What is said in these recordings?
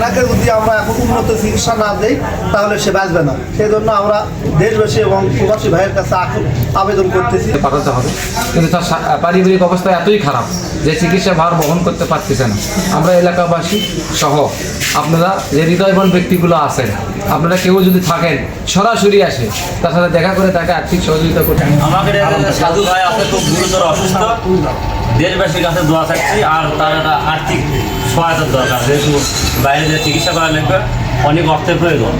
এনাকে যদি আমরা এখন উন্নত চিকিৎসা না দেই তাহলে সে বাঁচবে না। সেই জন্য আমরা দেশবাসী এবং প্রবাসী ভাইয়ের কাছে আবেদন করতেছি। পাঠাতে হবে। কিন্তু তার পারিবারিক অবস্থা এতই খারাপ যে চিকিৎসা ভার বহন করতে পারতেছে না। আমরা এলাকাবাসী সহ আপনারা যে হৃদয়বান ব্যক্তিগুলো আছেন আপনারা কেউ যদি থাকেন সরাসরি আসে তার সাথে দেখা করে তাকে আর্থিক সহযোগিতা করতে আমাদের সাধু ভাই আছে খুব গুরুতর অসুস্থ। দেশবাসীর কাছে দোয়া থাকছি আর তার একটা আর্থিক সহায়তার দরকার যেহেতু বাইরে যে চিকিৎসা করা লাগবে অনেক অর্থের প্রয়োজন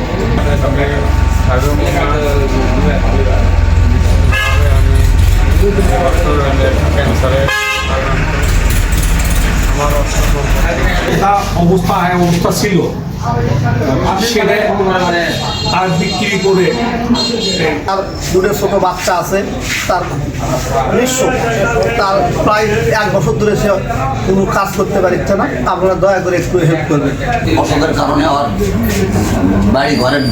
যা অবস্থা হ্যাঁ অবস্থা ছিল। সেটা তার বিক্রি করে। তার দুটো ছোট বাচ্চা আছে তার নিঃস্ব। তার প্রায় এক বছর ধরে সে কোনো কাজ করতে পারছে না। আপনারা দয়া করে একটু হেল্প করবেন। অসুখের কারণে আমার বাড়ি ঘরের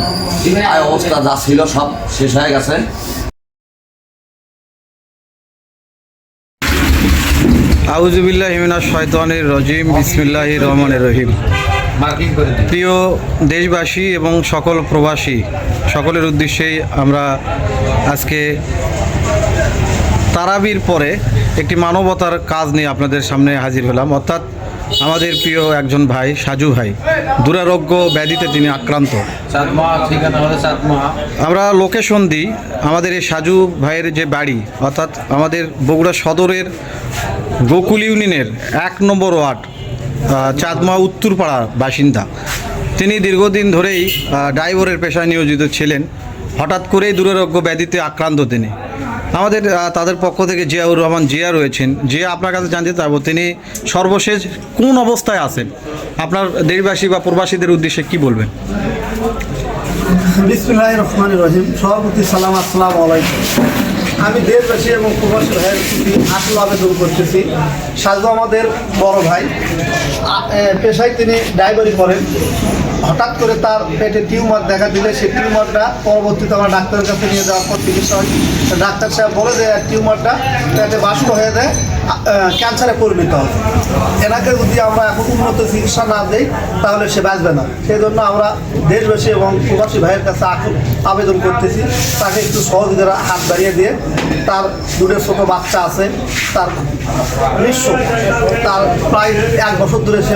আয় অবস্থা যা ছিল সব শেষ হয়ে গেছে। আউজুবিল্লাহ হিমিনা শয়তানের রজিম বিসমিল্লাহ রহমানের রহিম। প্রিয় দেশবাসী এবং সকল প্রবাসী, সকলের উদ্দেশ্যেই আমরা আজকে তারাবির পরে একটি মানবতার কাজ নিয়ে আপনাদের সামনে হাজির হলাম। অর্থাৎ আমাদের প্রিয় একজন ভাই সাজু ভাই। দুরারোগ্য ব্যাধিতে তিনি আক্রান্ত। আমরা লোকেশন দিই আমাদের এই সাজু ভাইয়ের যে বাড়ি অর্থাৎ আমাদের বগুড়া সদরের গোকুল ইউনিয়নের এক নম্বর ওয়ার্ড চাঁদমা উত্তরপাড়া বাসিন্দা। তিনি দীর্ঘদিন ধরেই ড্রাইভারের পেশায় নিয়োজিত ছিলেন। হঠাৎ করেই দুরারোগ্য ব্যাধিতে আক্রান্ত তিনি। আমাদের তাদের পক্ষ থেকে জিয়াউর রহমান জিয়া রয়েছেন। জিয়া আপনার কাছে জানতে চাইব, তিনি সর্বশেষ কোন অবস্থায় আছেন? আপনার দেশবাসী বা প্রবাসীদের উদ্দেশ্যে কি বলবেন? বিসমুল্লাহ রহমান রহিম। সভাপতি সালাম আসসালাম আলাইকুম। আমি দেশবাসী এবং প্রবাসী ভাইয়ের প্রতি আসল আবেদন করতেছি। সাজু আমাদের বড় ভাই। পেশায় তিনি ড্রাইভারি করেন। হঠাৎ করে তার পেটে টিউমার দেখা দিলে সেই টিউমারটা পরবর্তীতে আমার ডাক্তারের কাছে নিয়ে যাওয়ার পর চিকিৎসা হয় ডাক্তার সাহেব বলে যে টিউমারটা পেটে বাষ্প হয়ে যায় ক্যান্সারে পরিণত হবে। এনাকে যদি আমরা এখন উন্নত চিকিৎসা না দেই, তাহলে সে বাঁচবে না। সেই জন্য আমরা দেশবাসী এবং প্রবাসী ভাইয়ের কাছে আবেদন করতেছি, তাকে একটু সহযোগিতার হাত বাড়িয়ে দিয়ে তার দুটো ছোটো বাচ্চা আছে, তার নিঃস্ব, তার প্রায় এক বছর ধরে সে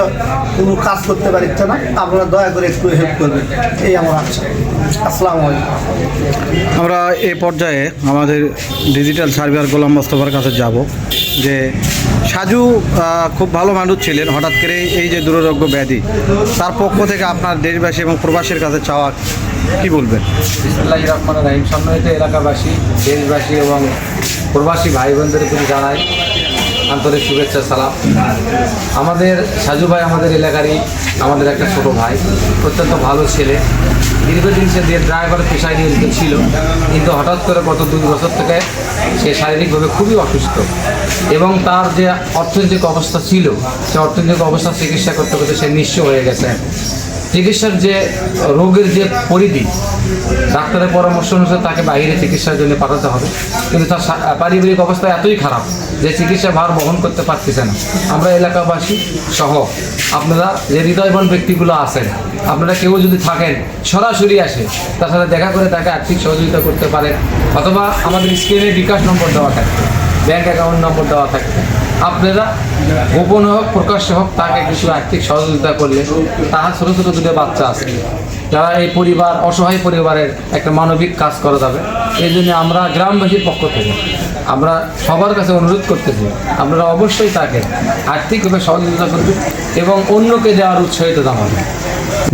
কোনো কাজ করতে পারছে না। আপনারা দয়া করে একটু হেল্প করবেন। এই আমার আশা। আমরা এ পর্যায়ে আমাদের ডিজিটাল সার্ভিয়ার গোলাম মোস্তফার কাছে যাব যে সাজু খুব ভালো মানুষ ছিলেন হঠাৎ করে এই যে দুরারোগ্য ব্যাধি তার পক্ষ থেকে আপনার দেশবাসী এবং প্রবাসীর কাছে চাওয়া কি বলবেন? বিসমুল্লাহ রহমান রাহিম। সম্মানিত এলাকাবাসী দেশবাসী এবং প্রবাসী ভাই বোনদের প্রতি জানাই আন্তরিক শুভেচ্ছা, সালাম। আমাদের সাজু ভাই আমাদের এলাকারই আমাদের একটা ছোট ভাই, অত্যন্ত ভালো ছেলে। দীর্ঘদিন সে দিয়ে ড্রাইভার পেশায় নিয়োজিত ছিল, কিন্তু হঠাৎ করে গত দুই বছর থেকে সে শারীরিকভাবে খুবই অসুস্থ। এবং তার যে অর্থনৈতিক অবস্থা ছিল, সে অর্থনৈতিক অবস্থা চিকিৎসা করতে করতে সে নিঃস্ব হয়ে গেছে। চিকিৎসার যে রোগের যে পরিধি, ডাক্তারের পরামর্শ অনুসারে তাকে বাইরে চিকিৎসার জন্য পাঠাতে হবে। কিন্তু তার পারিবারিক অবস্থা এতই খারাপ যে চিকিৎসা ভার বহন করতে পারতেছে না। আমরা এলাকাবাসী সহ আপনারা যে হৃদয়বান ব্যক্তিগুলো আছেন, আপনারা কেউ যদি থাকেন, সরাসরি আসে, তার সাথে দেখা করে তাকে আর্থিক সহযোগিতা করতে পারেন। অথবা আমাদের স্ক্রিনে বিকাশ নম্বর দেওয়া থাকবে, ব্যাংক অ্যাকাউন্ট নম্বর দেওয়া থাকবে। আপনারা গোপন হোক, প্রকাশ্য হোক, তাকে কিছু আর্থিক সহযোগিতা করলে তাহার ছোটো ছোটো দুটো বাচ্চা আছে। যারা এই পরিবার, অসহায় পরিবারের একটা মানবিক কাজ করা যাবে, এই জন্য আমরা গ্রামবাসীর পক্ষ থেকে আমরা সবার কাছে অনুরোধ করতেছি, আপনারা অবশ্যই তাকে আর্থিকভাবে সহযোগিতা করবেন এবং অন্যকে দেওয়ার উৎসাহিত জানাবেন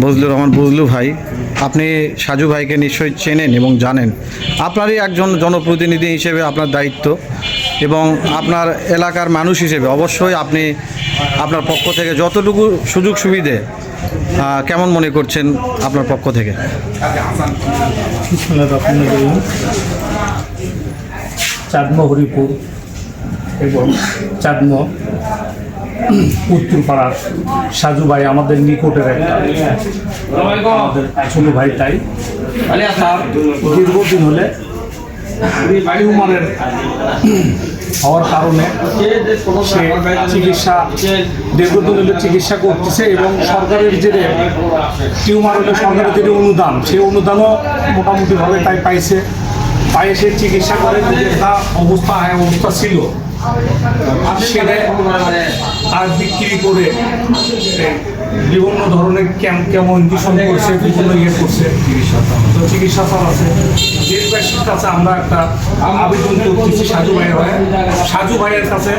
বজলুর রহমান বজলু ভাই, আপনি সাজু ভাইকে নিশ্চয়ই চেনেন এবং জানেন। আপনারই একজন জনপ্রতিনিধি হিসেবে আপনার দায়িত্ব এবং আপনার এলাকার মানুষ হিসেবে অবশ্যই আপনি আপনার পক্ষ থেকে যতটুকু সুযোগ সুবিধে কেমন মনে করছেন আপনার পক্ষ থেকে? চাঁদমো হরিপুর এবং চাঁদমো উত্তরপাড়ার সাজু ভাই আমাদের নিকটের একটা ছোট ভাই তাই। দীর্ঘদিন হলে হওয়ার কারণে সে চিকিৎসা দীর্ঘদিন হলে চিকিৎসা করতেছে এবং সরকারের যে টিউমার হলে সরকারের যে অনুদান, সেই অনুদানও মোটামুটিভাবে তাই পাইছে। পায়ে সে চিকিৎসা করে যে যা অবস্থা আয় অবস্থা ছিল। তার বিক্রি করে বিভিন্ন ধরনের ক্যাম্প কেমন ইঞ্জেকশন করছে, বিভিন্ন ইয়ে করছে। তো চিকিৎসা চালাচ্ছে দেশবাসীর কাছে আমরা একটা আবেদন করতেছি সাজু ভাইয়ের হয়ে সাজু ভাইয়ের কাছে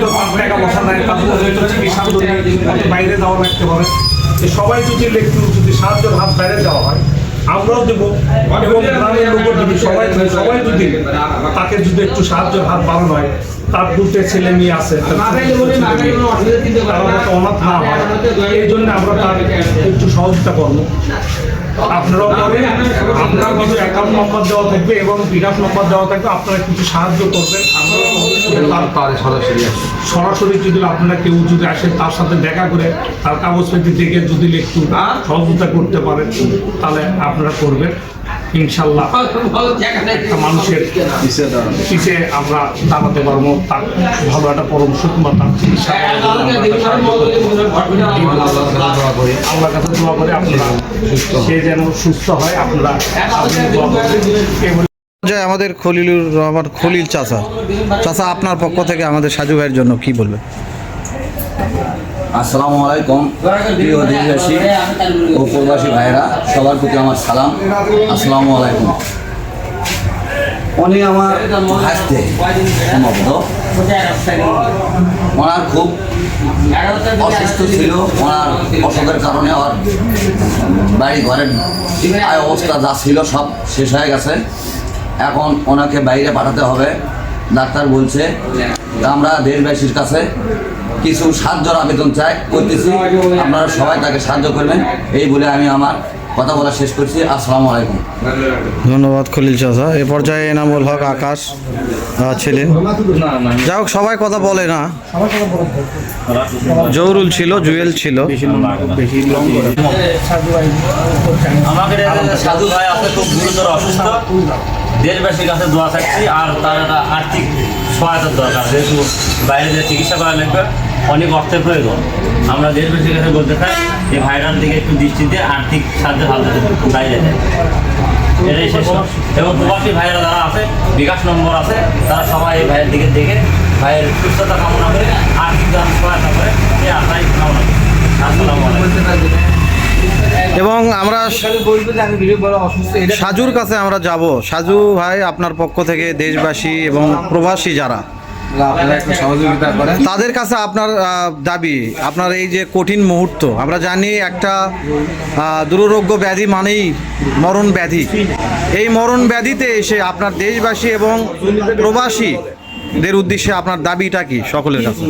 জন্য বাইরে যাওয়া লাগতে পারে। তো সবাই যদি একটু যদি সাহায্যের হাত বাইরে দেওয়া হয় আমরাও দেবো। এবং গ্রামের লোকও যদি সবাই সবাই যদি তাকে যদি একটু সাহায্য হাত বাড়ানো হয় তার দুটো ছেলে মেয়ে আছে তার অনাথ না হয়। এই জন্য আমরা তার একটু সহযোগিতা করব। আপনারাও পাবেন আপনার কিছু অ্যাকাউন্ট নম্বর দেওয়া থাকবে এবং নম্বর দেওয়া থাকবে আপনারা কিছু সাহায্য করবেন। আমরা সরাসরি সরাসরি যদি আপনারা কেউ যদি আসেন তার সাথে দেখা করে তার কাগজপত্র দেখে যদি একটু সহযোগিতা করতে পারেন তাহলে আপনারা করবেন। ইনশাল্লাহ একটা মানুষের পিছিয়ে আমরা দাঁড়াতে পারব, তার ভালো একটা পরামর্শ কিংবা তার চিকিৎসা কাছে দোয়া করে। আপনারা সে যেন সুস্থ হয়, আপনারা জয় আমাদের খলিলুর রহমান খলিল চাচা। চাচা, আপনার পক্ষ থেকে আমাদের সাজু ভাইয়ের জন্য কি বলবেন? আসসালামু আলাইকুম, প্রিয় দেশবাসী ও প্রবাসী ভাইয়েরা, সবার প্রতি আমার সালাম। আসসালামু আলাইকুম। উনি আমার হাসতে সম্ভবত। ওনার খুব অসুস্থ ছিল, ওনার অসুখের কারণে ওর বাড়ি ঘরের অবস্থা যা ছিল সব শেষ হয়ে গেছে। এখন ওনাকে বাইরে পাঠাতে হবে। ডাক্তার বলছে, আমরা দেশবাসীর কাছে কিছু সাহায্যর আবেদন চাই করতেছি আপনারা সবাই তাকে সাহায্য করবেন। এই বলে আমি আমার কথা বলা শেষ করছি। আসসালামু আলাইকুম। ধন্যবাদ খলিল চাচা। এ পর্যায়ে এনামুল হক আকাশ ছিলেন যাই হোক সবাই কথা বলে না। জহুরুল ছিল জুয়েল ছিল। আমাদের সাধু ভাই আছে খুব গুরুতর অসুস্থ। দেশবাসীর কাছে দোয়া থাকছি আর তার আর্থিক সহায়তার দরকার। যেহেতু বাইরে যে চিকিৎসা করা লাগবে অনেক অর্থের প্রয়োজন। আমরা দেশবাসীর কাছে বলতে চাই যে ভাইরাল দিকে একটু দৃষ্টি দিয়ে আর্থিক হাত দিতে বাইরে দেয় এটাই শেষ এবং প্রবাসী ভাইয়েরা যারা আছে, বিকাশ নম্বর আছে, তারা সবাই এই ভাইয়ের দিকে দেখে, ভাইয়ের সুস্থতা কামনা করে, আর্থিক দান সহায়তা করে এই আশাই কামনা এবং আমরা সাজুর কাছে আমরা যাব। সাজু ভাই আপনার পক্ষ থেকে দেশবাসী এবং প্রবাসী যারা তাদের কাছে আপনার দাবি, আপনার এই যে কঠিন মুহূর্ত, আমরা জানি একটা দুরারোগ্য ব্যাধি মানেই মরণ ব্যাধি। এই মরণ ব্যাধিতে এসে আপনার দেশবাসী এবং প্রবাসীদের উদ্দেশ্যে আপনার দাবিটা কি সকলের কাছে?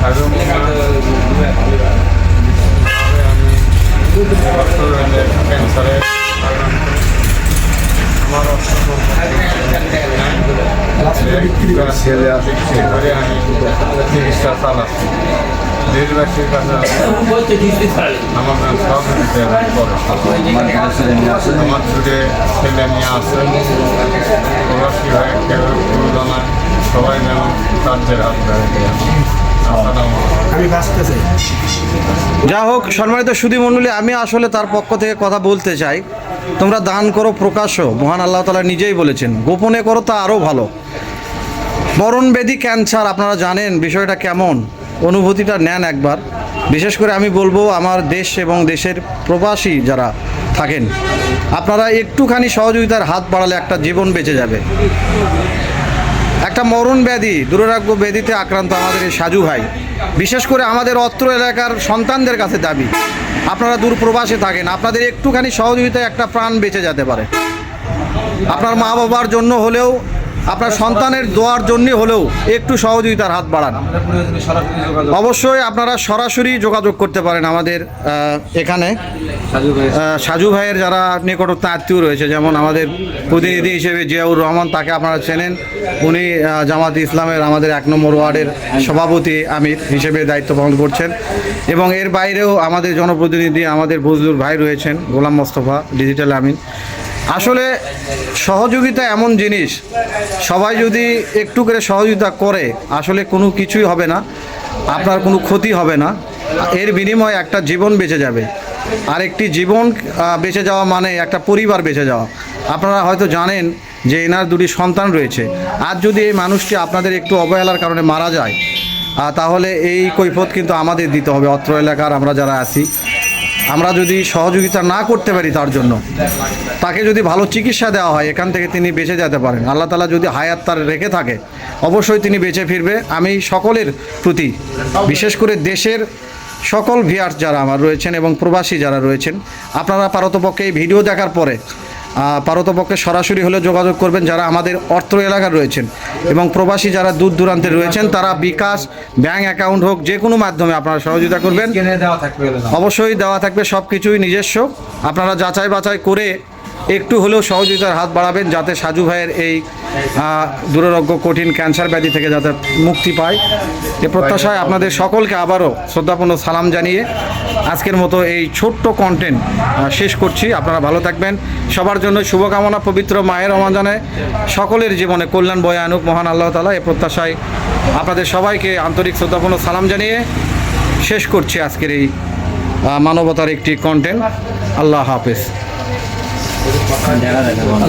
সাজু ছেলে আছে করে আমি চিকিৎসা চালাচ্ছি দেশবাসীর কাছে আমার সহযোগিতা করে আমার ছুটে ছেলে মেয়ে আছে প্রবাসী হয়ে কেউ সবাই যেন রাজ্যের হাত ধরে। আমি চাই। যা হোক, সম্মানিত সুদী মণ্ডলী, আমি আসলে তার পক্ষ থেকে কথা বলতে চাই। তোমরা দান করো প্রকাশ্য মহান আল্লাহ তালা নিজেই বলেছেন, গোপনে করো তা আরও ভালো। মরণবেদী ক্যান্সার, আপনারা জানেন বিষয়টা কেমন? অনুভূতিটা নেন একবার। বিশেষ করে আমি বলব, আমার দেশ এবং দেশের প্রবাসী যারা থাকেন, আপনারা একটুখানি সহযোগিতার হাত বাড়ালে একটা জীবন বেঁচে যাবে। একটা মরণ ব্যাধি দুরারোগ্য ব্যাধিতে আক্রান্ত আমাদের এই সাজু ভাই। বিশেষ করে আমাদের অত্র এলাকার সন্তানদের কাছে দাবি। আপনারা দূর প্রবাসে থাকেন, আপনাদের একটুখানি সহযোগিতায় একটা প্রাণ বেঁচে যেতে পারে। আপনার মা বাবার জন্য হলেও আপনার সন্তানের দোয়ার জন্য হলেও একটু সহযোগিতার হাত বাড়ান। অবশ্যই আপনারা সরাসরি যোগাযোগ করতে পারেন আমাদের এখানে। সাজু ভাইয়ের যারা নিকটস্থ আত্মীয় রয়েছে, যেমন আমাদের প্রতিনিধি হিসেবে জিয়াউর রহমান, তাকে আপনারা চেনেন। উনি জামাত ইসলামের আমাদের এক নম্বর ওয়ার্ডের সভাপতি আমির হিসেবে দায়িত্ব পালন করছেন। এবং এর বাইরেও আমাদের জনপ্রতিনিধি আমাদের বজলুর ভাই রয়েছেন, গোলাম মোস্তফা, ডিজিটাল আমিন। আসলে সহযোগিতা এমন জিনিস, সবাই যদি একটু করে সহযোগিতা করে, আসলে কোনো কিছুই হবে না, আপনার কোনো ক্ষতি হবে না, এর বিনিময়ে একটা জীবন বেঁচে যাবে। আর একটি জীবন বেঁচে যাওয়া মানে একটা পরিবার বেঁচে যাওয়া। আপনারা হয়তো জানেন যে এনার দুটি সন্তান রয়েছে। আর যদি এই মানুষটি আপনাদের একটু অবহেলার কারণে মারা যায় তাহলে এই কৈফত কিন্তু আমাদের দিতে হবে। অত্র এলাকার আমরা যারা আছি আমরা যদি সহযোগিতা না করতে পারি তার জন্য, তাকে যদি ভালো চিকিৎসা দেওয়া হয়, এখান থেকে তিনি বেঁচে যেতে পারেন। আল্লাহ তালা যদি হায়াত তার রেখে থাকে, অবশ্যই তিনি বেঁচে ফিরবে। আমি সকলের প্রতি, বিশেষ করে দেশের সকল ভিয়ার্স যারা আমার রয়েছেন এবং প্রবাসী যারা রয়েছেন, আপনারা পারতপক্ষে এই ভিডিও দেখার পরে পারতপক্ষে সরাসরি হলে যোগাযোগ করবেন যারা আমাদের অর্থ এলাকার রয়েছেন এবং প্রবাসী যারা দূর দূরান্তে রয়েছেন তারা বিকাশ ব্যাংক অ্যাকাউন্ট হোক যে কোনো মাধ্যমে আপনারা সহযোগিতা করবেন। অবশ্যই দেওয়া থাকবে সব কিছুই নিজস্ব। আপনারা যাচাই বাছাই করে একটু হলেও সহযোগিতার হাত বাড়াবেন যাতে সাজু ভাইয়ের এই দুরারোগ্য কঠিন ক্যান্সার ব্যাধি থেকে যাতে মুক্তি পায়। এ প্রত্যাশায় আপনাদের সকলকে আবারও শ্রদ্ধাপূর্ণ সালাম জানিয়ে আজকের মতো এই ছোট্ট কন্টেন্ট শেষ করছি। আপনারা ভালো থাকবেন। সবার জন্য শুভকামনা পবিত্র মায়ের রমাজানে। সকলের জীবনে কল্যাণ বয়ে আনুক মহান আল্লাহ তালা এ প্রত্যাশায় আপনাদের সবাইকে আন্তরিক শ্রদ্ধাপূর্ণ সালাম জানিয়ে শেষ করছি আজকের এই মানবতার একটি কন্টেন্ট আল্লাহ হাফেজ। 你今天干了什么了？